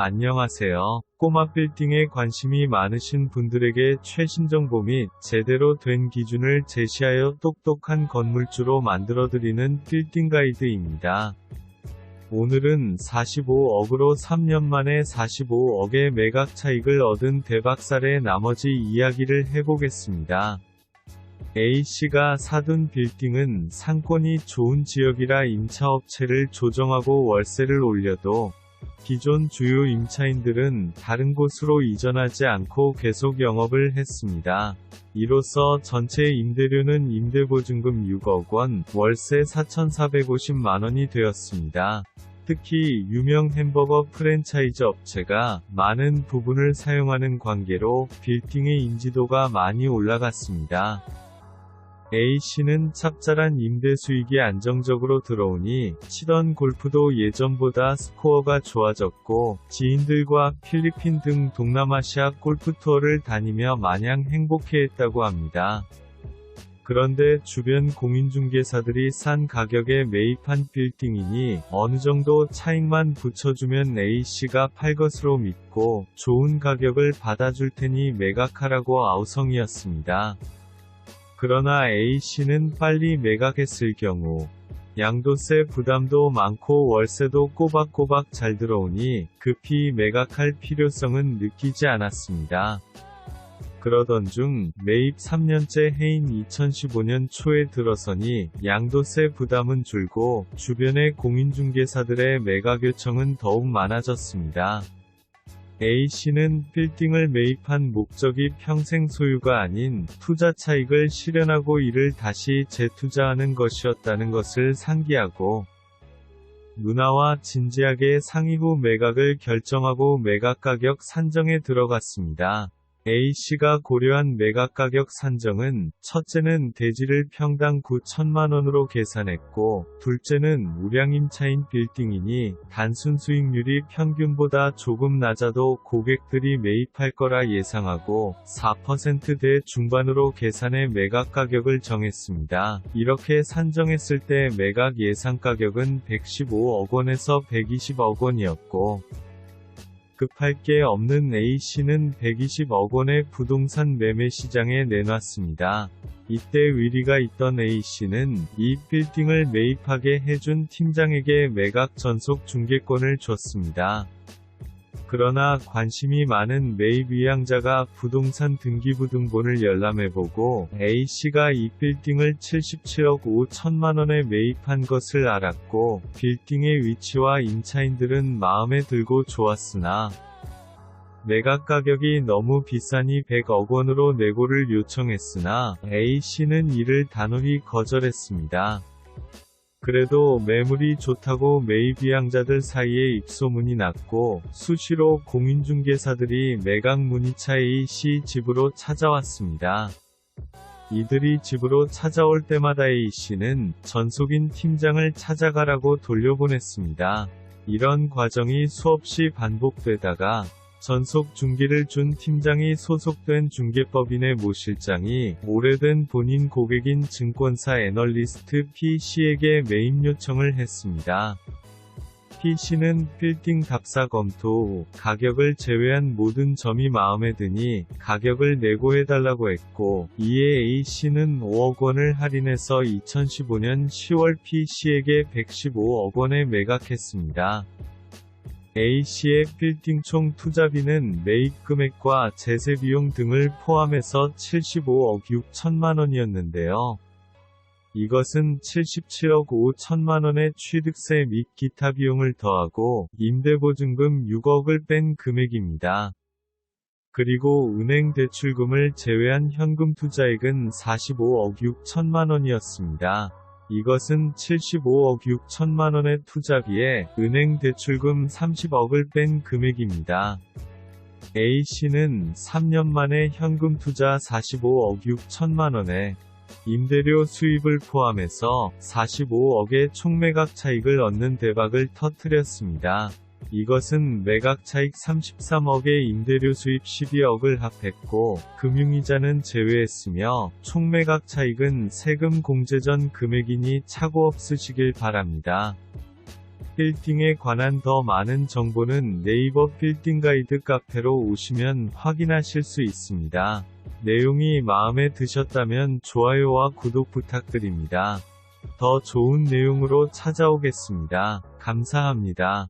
안녕하세요. 꼬마 빌딩에 관심이 많으신 분들에게 최신 정보 및 제대로 된 기준을 제시하여 똑똑한 건물주로 만들어드리는 빌딩 가이드입니다. 오늘은 45억으로 3년 만에 45억의 매각 차익을 얻은 대박살의 나머지 이야기를 해보겠습니다. A씨가 사둔 빌딩은 상권이 좋은 지역이라 임차업체를 조정하고 월세를 올려도 기존 주요 임차인들은 다른 곳으로 이전하지 않고 계속 영업을 했습니다. 이로써 전체 임대료는 임대보증금 6억 원, 월세 4,450만 원이 되었습니다. 특히 유명 햄버거 프랜차이즈 업체가 많은 부분을 사용하는 관계로 빌딩의 인지도가 많이 올라갔습니다. A씨는 짭짤한 임대 수익이 안정적으로 들어오니 치던 골프도 예전보다 스코어가 좋아졌고 지인들과 필리핀 등 동남아시아 골프 투어를 다니며 마냥 행복해했다고 합니다. 그런데 주변 공인중개사들이 싼 가격에 매입한 빌딩이니 어느 정도 차익만 붙여주면 A씨가 팔 것으로 믿고 좋은 가격을 받아줄 테니 매각하라고 아우성이었습니다. 그러나 A씨는 빨리 매각했을 경우 양도세 부담도 많고 월세도 꼬박꼬박 잘 들어오니 급히 매각할 필요성은 느끼지 않았습니다. 그러던 중 매입 3년째 해인 2015년 초에 들어서니 양도세 부담은 줄고 주변의 공인중개사들의 매각 요청은 더욱 많아졌습니다. A씨는 빌딩을 매입한 목적이 평생 소유가 아닌 투자 차익을 실현하고 이를 다시 재투자하는 것이었다는 것을 상기하고 누나와 진지하게 상의 후 매각을 결정하고 매각 가격 산정에 들어갔습니다. A씨가 고려한 매각 가격 산정은 첫째는 대지를 평당 9천만원으로 계산했고 둘째는 우량임차인 빌딩이니 단순 수익률이 평균보다 조금 낮아도 고객들이 매입할 거라 예상하고 4%대 중반으로 계산해 매각 가격을 정했습니다. 이렇게 산정했을 때 매각 예상 가격은 115억 원에서 120억 원이었고 급할 게 없는 A씨는 120억 원의 부동산 매매 시장에 내놨습니다. 이때 위리가 있던 A씨는 이 빌딩을 매입하게 해준 팀장에게 매각 전속 중개권을 줬습니다. 그러나 관심이 많은 매입 위양자가 부동산 등기부등본을 열람해보고 A씨가 이 빌딩을 77억 5천만원에 매입한 것을 알았고 빌딩의 위치와 임차인들은 마음에 들고 좋았으나 매각 가격이 너무 비싸니 100억 원으로 내고를 요청했으나 A씨는 이를 단호히 거절했습니다. 그래도 매물이 좋다고 매입 위양자들 사이에 입소문이 났고 수시로 공인중개사들이 매각 문의차 A씨 집으로 찾아왔습니다. 이들이 집으로 찾아올 때마다 A씨는 전속인 팀장을 찾아가라고 돌려보냈습니다. 이런 과정이 수없이 반복되다가 전속 중개를 준 팀장이 소속된 중개법인의 모 실장이 오래된 본인 고객인 증권사 애널리스트 P씨에게 매입 요청을 했습니다. P씨는 빌딩 답사 검토 후 가격을 제외한 모든 점이 마음에 드니 가격을 내고해달라고 했고 이에 A씨는 5억 원을 할인해서 2015년 10월 P씨에게 115억 원에 매각했습니다. A씨의 빌딩 총 투자비는 매입 금액과 제세 비용 등을 포함해서 75억 6천만 원이었는데요. 이것은 77억 5천만 원의 취득세 및 기타 비용을 더하고 임대보증금 6억을 뺀 금액입니다. 그리고 은행 대출금을 제외한 현금 투자액은 45억 6천만 원이었습니다. 이것은 75억 6천만 원의 투자비에 은행 대출금 30억을 뺀 금액입니다. A씨는 3년 만에 현금 투자 45억 6천만 원에 임대료 수입을 포함해서 45억의 총매각 차익을 얻는 대박을 터뜨렸습니다. 이것은 매각 차익 33억에 임대료 수입 12억을 합했고 금융이자는 제외했으며 총 매각 차익은 세금 공제 전 금액이니 차고 없으시길 바랍니다. 빌딩에 관한 더 많은 정보는 네이버 빌딩 가이드 카페로 오시면 확인하실 수 있습니다. 내용이 마음에 드셨다면 좋아요와 구독 부탁드립니다. 더 좋은 내용으로 찾아오겠습니다. 감사합니다.